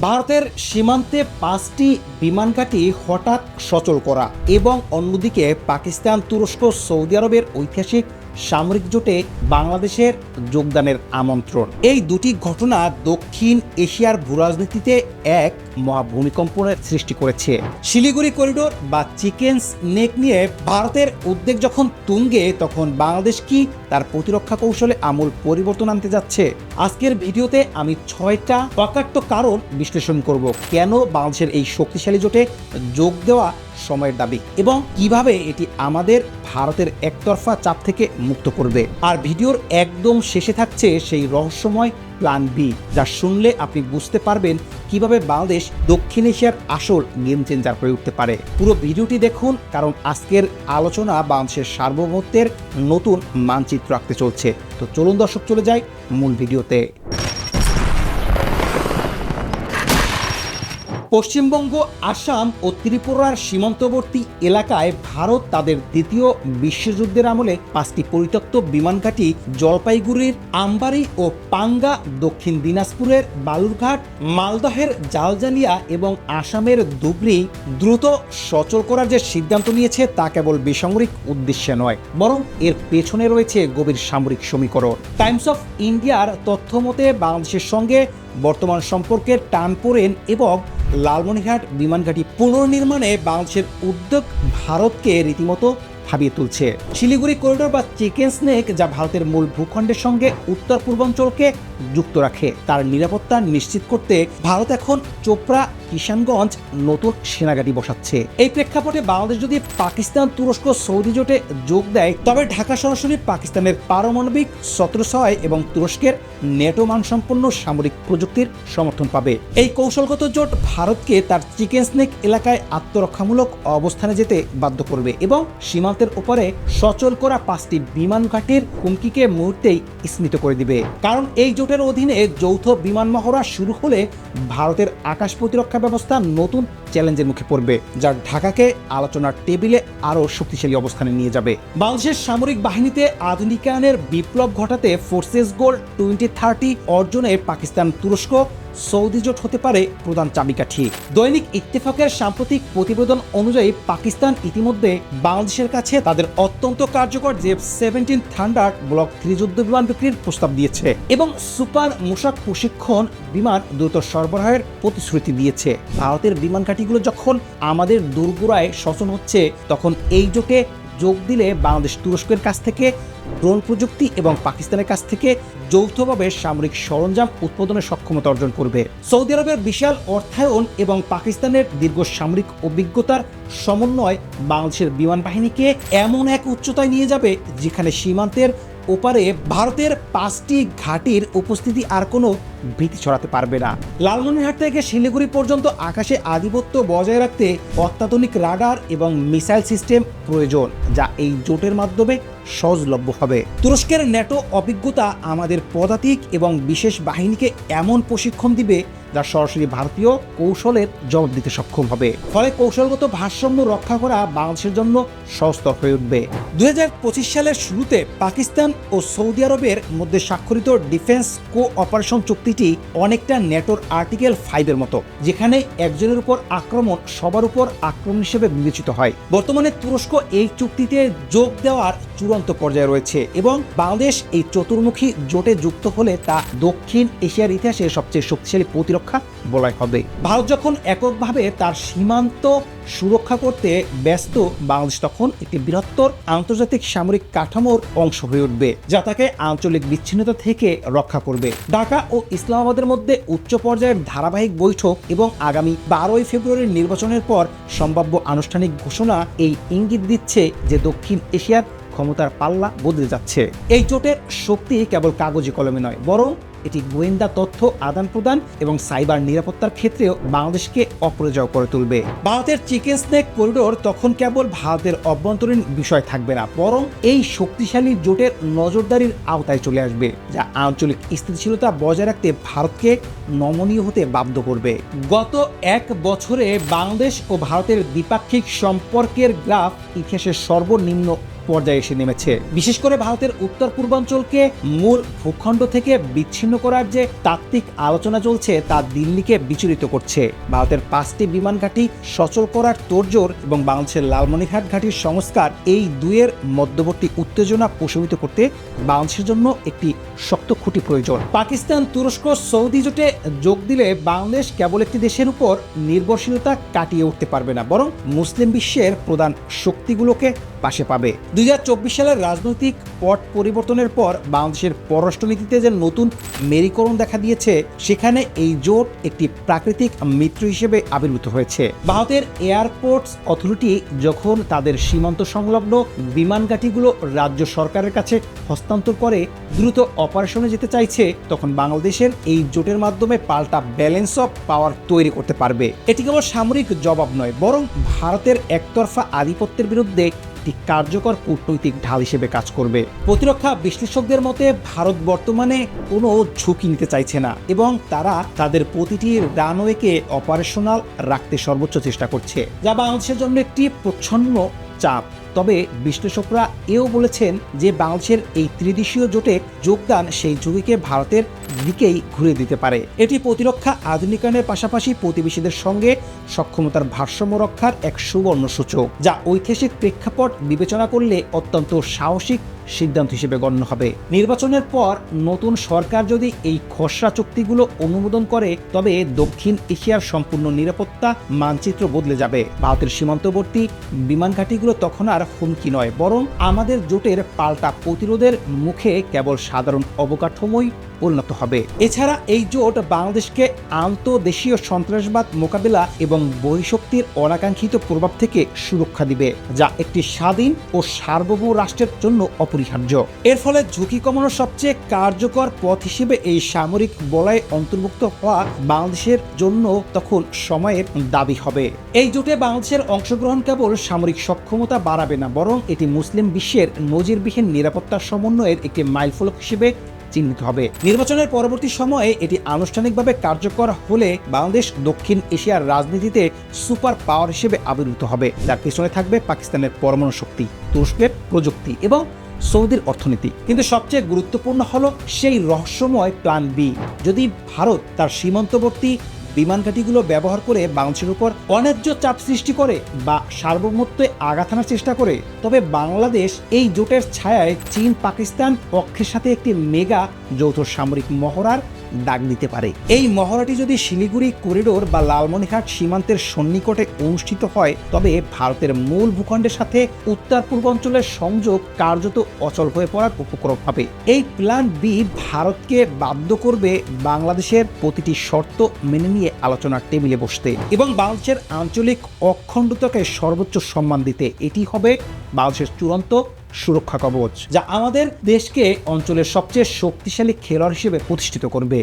ভারতের সীমান্তে পাঁচটি বিমান ঘাঁটি হঠাৎ সচল করা এবং অন্যদিকে পাকিস্তান, তুরস্ক, সৌদি আরবের ঐতিহাসিক সামরিক জোটে বাংলাদেশের যোগদানের আমন্ত্রণ। এই দুটি ঘটনা দক্ষিণ এশিয়ার ভূরাজনীতিতে এক মহা ভূমিকম্পনের সৃষ্টি করেছে। শিলিগুড়ি করিডোর বা চিকেন স্নেক নিয়ে ভারতের উদ্বেগ যখন তুঙ্গে, তখন বাংলাদেশ কি তার প্রতিরক্ষা কৌশলে আমূল পরিবর্তন আনতে যাচ্ছে? আজকের ভিডিওতে আমি ছয়টা অকাট্য কারণ বিশ্লেষণ করব। কেন বাংলাদেশের এই শক্তিশালী জোটে যোগ দেওয়া সময়ের দাবি এবং কীভাবে এটি আমাদের ভারতের একতরফা চাপ থেকে মুক্ত করবে। আর ভিডিওর একদম শেষে থাকছে সেই রহস্যময় প্ল্যান বি যা শুনলে আপনি বুঝতে পারবেন কীভাবে বাংলাদেশ দক্ষিণ এশিয়ার আসল গেম চেঞ্জার হয়ে উঠতে পারে। পুরো ভিডিওটি দেখুন, কারণ আজকের আলোচনা বাংলাদেশের সার্বভৌমত্বের নতুন মানচিত্র আঁকতে চলছে। তো চলুন দর্শক, চলে যাই মূল ভিডিওতে। পশ্চিমবঙ্গ, আসাম ও ত্রিপুরার সীমান্তবর্তী এলাকায় ভারত তাদের দ্বিতীয় বিশ্বযুদ্ধের আমলে পাঁচটি পরিত্যক্ত বিমান ঘাঁটি, জলপাইগুড়ির আমবাড়ি ও পাঙ্গা, দক্ষিণ দিনাজপুরের বালুরঘাট, মালদহের জালজালিয়া এবং আসামের ধুবড়ি দ্রুত সচল করার যে সিদ্ধান্ত নিয়েছে তা কেবল বেসামরিক উদ্দেশ্যে নয়, বরং এর পেছনে রয়েছে গভীর সামরিক সমীকরণ। টাইমস অফ ইন্ডিয়ার তথ্য মতে বাংলাদেশের সঙ্গে বর্তমান সম্পর্কের টানপোড়েন এবং লালমনিরহাট বিমান ঘাঁটি পুনর্নির্মাণে বাংলাদেশের উদ্যোগ ভারতকে রীতিমতো ভাবিয়ে তুলছে। শিলিগুড়ি করিডোর বা চিকেন স্নেক যা ভারতের মূল ভূখণ্ডের সঙ্গে উত্তর পূর্বাঞ্চলকে যুক্ত রাখে, তার নিরাপত্তা নিশ্চিত করতে ভারত এখন চোপড়া, কিষানগঞ্জ নতুন সেনাঘাঁটি বসাচ্ছে। এই প্রেক্ষাপটে বাংলাদেশ যদি পাকিস্তান, তুরস্ক, সৌদি জোটে যোগ দেয়, তবে ঢাকা সরাসরি পাকিস্তানের পারমাণবিক ছত্রছয় এবং তুরস্কের নেটো মানসম্পন্ন সামরিক প্রযুক্তির সমর্থন পাবে। এই কৌশলগত জোট ভারতকে তার চিকেন স্নেক এলাকায় আত্মরক্ষামূলক অবস্থানে যেতে বাধ্য করবে এবং সীমান্তের ওপরে সচল করা পাঁচটি বিমান ঘাটির হুমকিকে মুহূর্তেই স্মিত করে দিবে। কারণ এই জোটের অধীনে যৌথ বিমান মহড়া শুরু হলে ভারতের আকাশ প্রতিরক্ষা ব্যবস্থা নতুন চ্যালেঞ্জের মুখে পড়বে, যা ঢাকাকে আলোচনার টেবিলে আরও শক্তিশালী অবস্থানে নিয়ে যাবে। বাংলাদেশের সামরিক বাহিনীতে আধুনিকায়নের বিপ্লব ঘটাতে ফোর্সেস গোল টোয়েন্টি থার্টি অর্জনে পাকিস্তান তুরস্ক সৌদি জোট হতে পারে প্রধান চাবিকাঠি। দৈনিক ইত্তেফাকের সাম্প্রতিক প্রতিবেদন অনুযায়ী পাকিস্তান ইতিমধ্যে বাংলাদেশের কাছে তাদের অত্যন্ত কার্যকর JF seventeen thunder block three যুদ্ধ বিমান বিক্রির প্রস্তাব দিয়েছে এবং সুপার মোশাক প্রশিক্ষণ বিমান দ্রুত সরবরাহের প্রতিশ্রুতি দিয়েছে। ভারতের বিমান ঘাঁটিগুলো যখন আমাদের দুর্গুড়ায় শোষণ হচ্ছে, তখন এই জোটে যোগ দিলে বাংলাদেশ তুরস্কের কাছ থেকে, ড্রোন প্রযুক্তি এবং পাকিস্তানের কাছ থেকে যৌথভাবে সামরিক সরঞ্জাম উৎপাদনের সক্ষমতা অর্জন করবে। সৌদি আরবের বিশাল অর্থায়ন এবং পাকিস্তানের দীর্ঘ সামরিক অভিজ্ঞতার সমন্বয় বাংলাদেশের বিমান বাহিনীকে এমন এক উচ্চতায় নিয়ে যাবে, যেখানে সীমান্তের ওপারে ভারতের পাঁচটি ঘাটির উপস্থিতি আর কোনো ভীতি ছড়াতে পারবে না। লালমনিরহাট থেকে শিলিগুড়ি পর্যন্ত আকাশে আধিপত্য বজায় রাখতে অত্যাধুনিক রাডার এবং মিসাইল সিস্টেম প্রয়োজন, যা এই জোটের মাধ্যমে সহজলভ্য হবে। তুরস্কের ন্যাটো অভিজ্ঞতা আমাদের পদাতিক এবং বিশেষ বাহিনীকে এমন প্রশিক্ষণ দিবে, যা সরাসরি ভারতীয় কৌশলের জবাব দিতে সক্ষম হবে। ফলে কৌশলগত ভারসাম্য রক্ষা করা বাংলাদেশের জন্য সহজতর হয়ে উঠবে। দুই হাজার পঁচিশ সালের শুরুতে পাকিস্তান ও সৌদি আরবের মধ্যে স্বাক্ষরিত ডিফেন্স কো অপারেশন চুক্তিটি অনেকটা নেটোর আর্টিকেল ফাইভের মতো, যেখানে একজনের উপর আক্রমণ সবার উপর আক্রমণ হিসেবে বিবেচিত হয়। বর্তমানে তুরস্ক এই চুক্তিতে যোগ দেওয়ার চূড়ান্ত পর্যায়ে রয়েছে এবং বাংলাদেশ এই চতুর্মুখী জোটে যুক্ত হলে তা দক্ষিণ এশিয়ার ইতিহাসে সবচেয়ে শক্তিশালী প্রতিরক্ষা বলাই হবে। ভারত যখন এককভাবে তার সীমান্ত সুরক্ষা করতে ব্যস্ত, বাংলাদেশ তখন একটি বৃহত্তর আন্তর্জাতিক সামরিক কাঠামোর অংশ হয়ে উঠবে, যা তাকে আঞ্চলিক বিচ্ছিন্নতা থেকে রক্ষা করবে। ঢাকা ও ইসলামাবাদের মধ্যে উচ্চ পর্যায়ের ধারাবাহিক বৈঠক এবং আগামী বারোই ফেব্রুয়ারির নির্বাচনের পর সম্ভাব্য আনুষ্ঠানিক ঘোষণা এই ইঙ্গিত দিচ্ছে যে দক্ষিণ এশিয়ার ক্ষমতার পাল্লা বদলে যাচ্ছে। এই জোটের শক্তি কেবল কাগজে কলমে নয় বরং এটি গোয়েন্দা তথ্য, আদান প্রদান এবং সাইবার নিরাপত্তার ক্ষেত্রেও বাংলাদেশকে অপরাজয় করে তুলবে। ভারতের চিকেন স্নেক করিডোর তখন কেবল ভারতের অভ্যন্তরীণ বিষয় থাকবে না, বরং এই শক্তিশালী জোটের নজরদারির আওতায় চলে আসবে, যা আঞ্চলিক স্থিতিশীলতা বজায় রাখতে ভারতকে নমনীয় হতে বাধ্য করবে। গত এক বছরে বাংলাদেশ ও ভারতের দ্বিপাক্ষিক সম্পর্কের গ্রাফ ইতিহাসের সর্বনিম্ন পর্যায়ে এসে নেমেছে। বিশেষ করে ভারতের উত্তর পূর্বাঞ্চলকে মূল ভূখণ্ড থেকে বিচ্ছিন্ন করার যে তাত্ত্বিক আলোচনা চলছে তা দিল্লিকে বিচলিত করছে। ভারতের পাঁচটি বিমান ঘাঁটি, সচল করার তোড়জোড় এবং বাংলাদেশের লালমনিরহাট ঘাঁটির সংস্কার, এই দুয়ের মধ্যবর্তী উত্তেজনা প্রশমিত করতে বাংলাদেশের জন্য একটি শক্ত খুঁটি প্রয়োজন। পাকিস্তান, তুরস্ক, সৌদি জোটে যোগ দিলে বাংলাদেশ কেবল একটি দেশের উপর নির্ভরশীলতা কাটিয়ে উঠতে পারবে না, বরং মুসলিম বিশ্বের প্রধান শক্তিগুলোকে পাশে পাবে। দুই হাজার চব্বিশ সালের রাজনৈতিক পট পরিবর্তনের পর বাংলাদেশের পররাষ্ট্রনীতিতে যে নতুন মেরিকরণ দেখা দিয়েছে। সেখানে এই জোট একটি প্রাকৃতিক মিত্র হিসেবে আবির্ভূত হয়েছে। ভারতের এয়ারপোর্টস অথরিটি যখন তাদের সীমান্ত সংলগ্ন বিমান ঘাঁটিগুলো রাজ্য সরকারের কাছে হস্তান্তর করে দ্রুত অপারেশনে যেতে চাইছে, তখন বাংলাদেশের এই জোটের মাধ্যমে পাল্টা ব্যালেন্স অফ পাওয়ার তৈরি করতে পারবে। এটি কেবল সামরিক জবাব নয়, বরং ভারতের একতরফা আধিপত্যের বিরুদ্ধে একটি কার্যকর কূটনৈতিক ঢাল হিসেবে কাজ করবে। প্রতিরক্ষা বিশ্লেষকদের মতে, ভারত বর্তমানে কোনো ঝুঁকি নিতে চাইছে না এবং তারা তাদের প্রতিটি রানওয়েকে অপারেশনাল রাখতে সর্বোচ্চ চেষ্টা করছে, যা বাংলাদেশের জন্য একটি প্রচ্ছন্ন চাপ। তবে বিশ্লেষকরা এও বলেছেন যে বাংলাদেশের এই ত্রিদেশীয় জোটে যোগদান সেই ঝুঁকিকে ভারতের দিকেই ঘুরে দিতে পারে। এটি প্রতিরক্ষা আধুনিকায়নের পাশাপাশি প্রতিবেশীদের সঙ্গে সক্ষমতার ভারসাম্য রক্ষার এক সুবর্ণ সূচক, যা ঐতিহাসিক প্রেক্ষাপট বিবেচনা করলে অত্যন্ত সাহসিক সিদ্ধান্ত হিসেবে গণ্য হবে। নির্বাচনের পর নতুন সরকার যদি এই খসড়া চুক্তিগুলো অনুমোদন করে, তবে দক্ষিণ এশিয়ার সম্পূর্ণ নিরাপত্তা মানচিত্র বদলে যাবে। ভারতের সীমান্তবর্তী বিমান ঘাঁটিগুলো তখন আর হুমকি নয় বরং আমাদের জোটের পাল্টা প্রতিরোধের মুখে কেবল সাধারণ অবকাঠামোই পরিণত হবে। এছাড়া এই জোট বাংলাদেশকে আন্তদেশীয় সন্ত্রাসবাদ মোকাবিলা এবং বহিঃশক্তির অনাকাঙ্ক্ষিত প্রভাব থেকে সুরক্ষা দিবে, যা একটি স্বাধীন ও সার্বভৌম রাষ্ট্রের জন্য অপরিহার্য। এর ফলে ঝুঁকি কমানোর সবচেয়ে কার্যকর পথ হিসেবে এই সামরিক বলয়ে অন্তর্ভুক্ত হওয়া বাংলাদেশের জন্য তখন সময়ের দাবি হবে। এই জোটে বাংলাদেশের অংশগ্রহণ কেবল সামরিক সক্ষমতা বাড়াবে না, বরং এটি মুসলিম বিশ্বের নজিরবিহীন নিরাপত্তা সমন্বয়ের একটি মাইলফলক হিসেবে চিহ্নিত হবে। নির্বাচনের পরবর্তী সময়ে এটি আনুষ্ঠানিকভাবে কার্যকর হলে বাংলাদেশ দক্ষিণ এশিয়ার রাজনীতিতে সুপার পাওয়ার হিসেবে আবির্ভূত হবে। যার পিছনে থাকবে পাকিস্তানের পরমাণু শক্তি, তুরস্কের প্রযুক্তি এবং সৌদির অর্থনীতি। কিন্তু সবচেয়ে গুরুত্বপূর্ণ হলো সেই রহস্যময় প্ল্যান বি যদি ভারত তার সীমান্তবর্তী বিমান ঘাঁটিগুলো ব্যবহার করে বাংলাদেশের উপর অন্যায্য চাপ সৃষ্টি করে বা সার্বভৌমত্বে আঘাত আনার চেষ্টা করে। তবে বাংলাদেশ এই জোটের ছায়ায় চীন, পাকিস্তান পক্ষের সাথে একটি মেগা যৌথ সামরিক মহড়ার ডাক দিতে পারে। এই মহড়াটি যদি শিলিগুড়ি করিডোর বা লালমনিরহাট সীমান্তের সন্নিকটে অনুষ্ঠিত হয়, তবে ভারতের মূল ভূখণ্ডের সাথে উত্তর পূর্বাঞ্চলের সংযোগ কার্যত অচল হয়ে পড়ার উপক্রম হবে। এই প্ল্যান বি ভারতকে বাধ্য করবে বাংলাদেশের প্রতিটি শর্ত মেনে নিয়ে আলোচনার টেবিলে বসতে এবং বাংলাদেশের আঞ্চলিক অখণ্ডতাকে সর্বোচ্চ সম্মান দিতে। এটি হবে বাংলাদেশের চূড়ান্ত সুরক্ষা কবচ যা আমাদের দেশকে অঞ্চলের সবচেয়ে শক্তিশালী খেলোয়াড় হিসেবে প্রতিষ্ঠিত করবে।